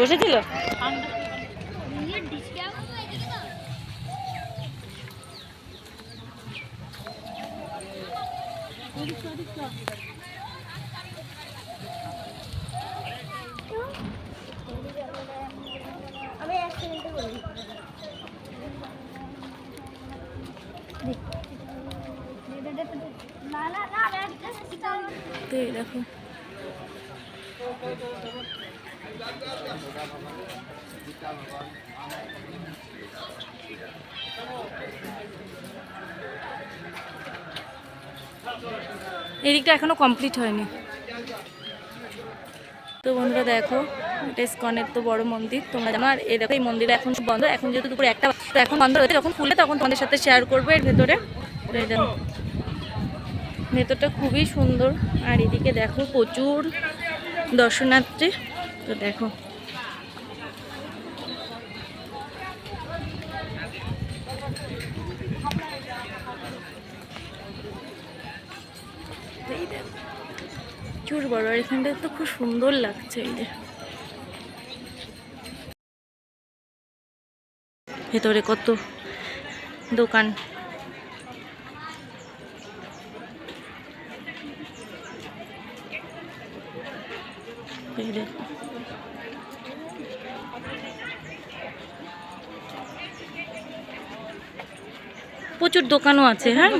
বসেছিল? আমি এক সেকেন্ডে বলি না না না তো এই দেখো। এদিকটা এখনও কমপ্লিট হয়নি। তো বন্ধুরা দেখো, এটা তো বড় মন্দির, তোমরা জানো। আর এই দেখো, এই মন্দিরে এখন বন্ধ। এখন যেহেতু দুপুরে একটা তো এখন বন্ধ রয়েছে। যখন খুলে তখন তোমাদের সাথে শেয়ার করব এর ভেতরে। ভেতরটা খুবই সুন্দর। আর এদিকে দেখো প্রচুর দর্শনার্থী। তো দেখো। প্রচুর বড়, আর এখানটা তো খুব সুন্দর লাগছে, এই যে। ভেতরে কত দোকান। এই দেখো। প্রচুর দোকানও আছে হ্যাঁ?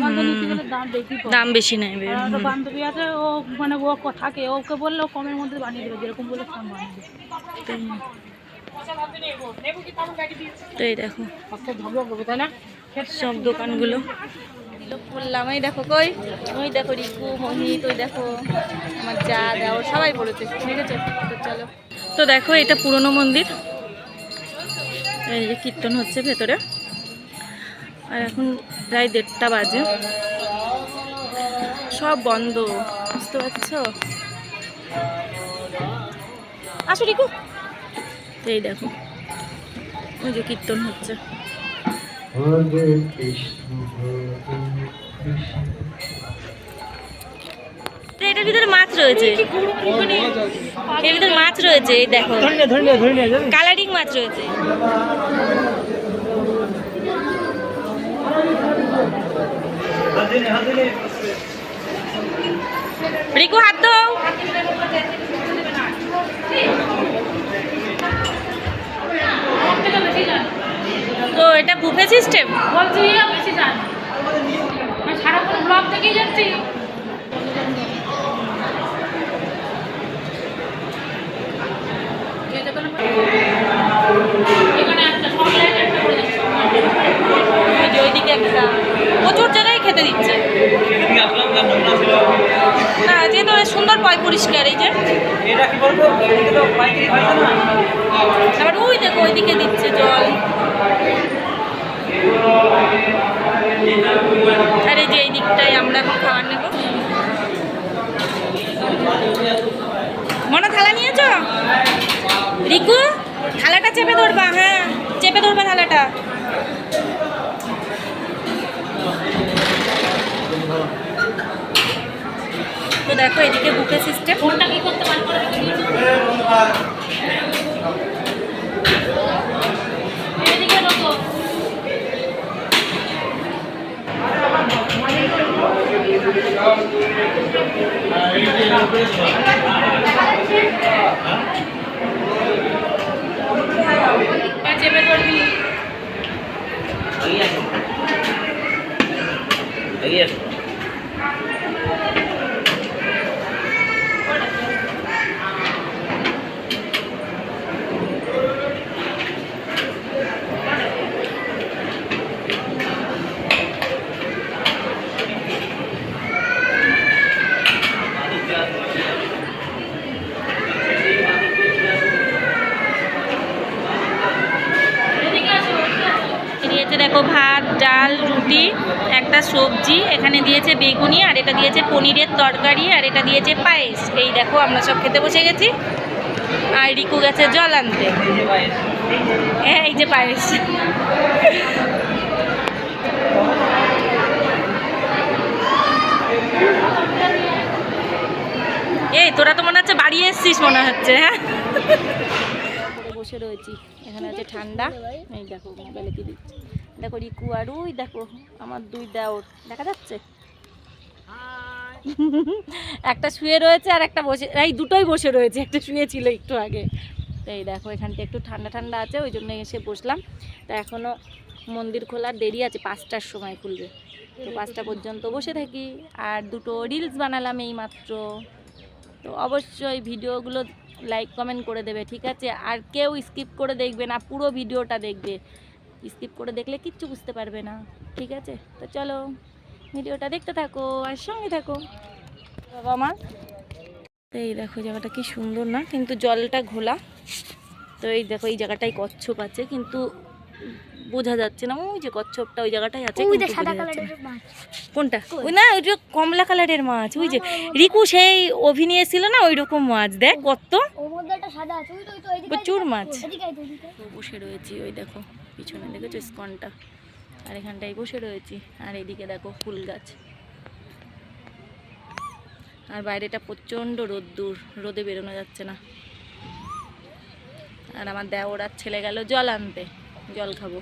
দাম বেশি। নেবে হুম। বান্ধবী আছে ও মানে ও থাকে ওকে বললে কমের মধ্যে বানিয়ে দেবে যেরকম বলে তো এই দেখো। না? সব দোকানগুলো। এই দেখো কই? ওই দেখো রিকু মোহিত ওই দেখো আমার যা দেওয়ার সবাই পড়েছে ঠিক আছে? তো চলো। তো দেখো এটা পুরনো মন্দির। এই যে কীর্তন হচ্ছে ভেতরে। আর এখন প্রায় দেড়টা বাজে। সব বন্ধ বুঝতে পারছ? আসো রিকু। তো এই দেখো ওই যে কীর্তন হচ্ছে। এটার ভিতরে মাছ রয়েছে। এর ভিতরে মাছ রয়েছে এই দেখো। কালারিং মাছ রয়েছে। রিকু হাত দাও তো এটা বুফে সিস্টেম বলছি বেশি জান আমি সারাক্ষণ ব্লগ দেখেই যাচ্ছি এখানে একটা সব লাইট একটা করে দিচ্ছি। ওই যে ওইদিকে একটা প্রচুর জায়গায় খেতে দিচ্ছে যেহেতু বেশ সুন্দর পয় পরিষ্কার এই যে। তো আবার ওই দেখো ওইদিকে দিচ্ছে জল। আর এই যে এই দিকটাই আমরা এখন খাবার নেব। মনে থালা নিয়েছ? রিকু থালাটা চেপে ধরবা হ্যাঁ চেপে ধরবা থালাটা। তো দেখো এদিকে বুফে সিস্টেম ফোনটা কি করতে পারব? এদিকে রকম চেপে ধরবি এগিয়ে আসো এগিয়ে আসো দিয়েছে দেখো ভাত, ডাল, রুটি, একটা সবজি, এখানে দিয়েছে বেগুনি, আর এটা দিয়েছে পনিরের তরকারি, আর এটা দিয়েছে পায়েস। এই দেখো আমরা সব খেতে বসে গেছি। আর রিকু গেছে জল আনতে। হ্যাঁ এই যে পায়েস। এই, তোরা তো মনে হচ্ছে বাড়ি এসছিস মনে হচ্ছে হ্যাঁ? বসে রয়েছি। এখানে আছে ঠান্ডা। এই দেখো মোবাইলে কি দিচ্ছে। দেখো রিকু আর ওই দেখো, আমার দুই দেওর। দেখা যাচ্ছে? একটা শুয়ে রয়েছে আর একটা বসে, এই দুটোই বসে রয়েছে। একটা শুয়ে ছিল একটু আগে। তো এই দেখো, এখানটা একটু ঠান্ডা ঠান্ডা আছে, ওই জন্য এসে বসলাম। তা এখনও মন্দির খোলার দেরি আছে, পাঁচটার সময় খুলবে। তো পাঁচটা পর্যন্ত বসে থাকি। আর দুটো রিলস বানালাম এই মাত্র তো অবশ্যই ভিডিওগুলো লাইক কমেন্ট করে দেবে, ঠিক আছে? আর কেউ স্কিপ করে দেখবে না, পুরো ভিডিওটা দেখবে। স্কিপ করে দেখলে কিচ্ছু বুঝতে পারবে না, ঠিক আছে? তো চলো, ভিডিওটা দেখতে থাকো আর সঙ্গে থাকো। বাবা মা। তো এই দেখো জায়গাটা কি সুন্দর না? কিন্তু জলটা ঘোলা। তো এই দেখো, এই জায়গাটায় কচ্ছপ আছে, কিন্তু বোঝা যাচ্ছে না। ওই যে কচ্ছপটা ওই জায়গাটাই আছে। কোনটা? ওই না ওই যে কমলা কালারের মাছ ওই যে রিকু সেই অভিনয় এসেছিল না ওই রকম মাছ। দেখ কত। প্রচুর মাছ। বসে রয়েছি ওই দেখো পিছনে দেখেছ স্কনটা? আর এখানটায় বসে রয়েছি আর এদিকে দেখো ফুল গাছ। আর বাইরেটা প্রচণ্ড রোদ্দুর রোদে বেরোনো যাচ্ছে না। আর আমার দেওর আর ছেলে গেল জল আনতে। জল খাব।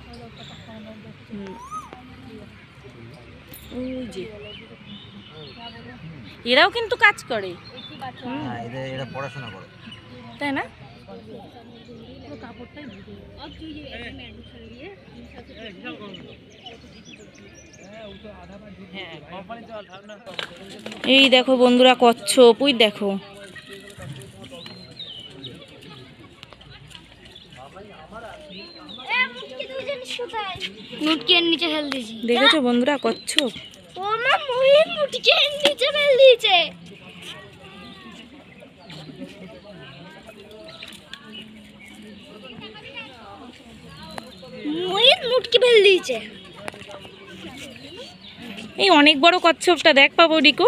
ওই যে। এরাও কিন্তু কাজ করে। হ্যাঁ এদের এরা পড়াশোনা করে। তাই না? এই দেখো বন্ধুরা কচ্ছপ ওই দেখো। নিচে ফেল দিয়েছি। দেখেছ বন্ধুরা কচ্ছপ ও মা নিচে ফেল দিয়েছে। ফেল দিয়েছে। এই অনেক বড় কচ্ছপটা দেখ পাবো রিকো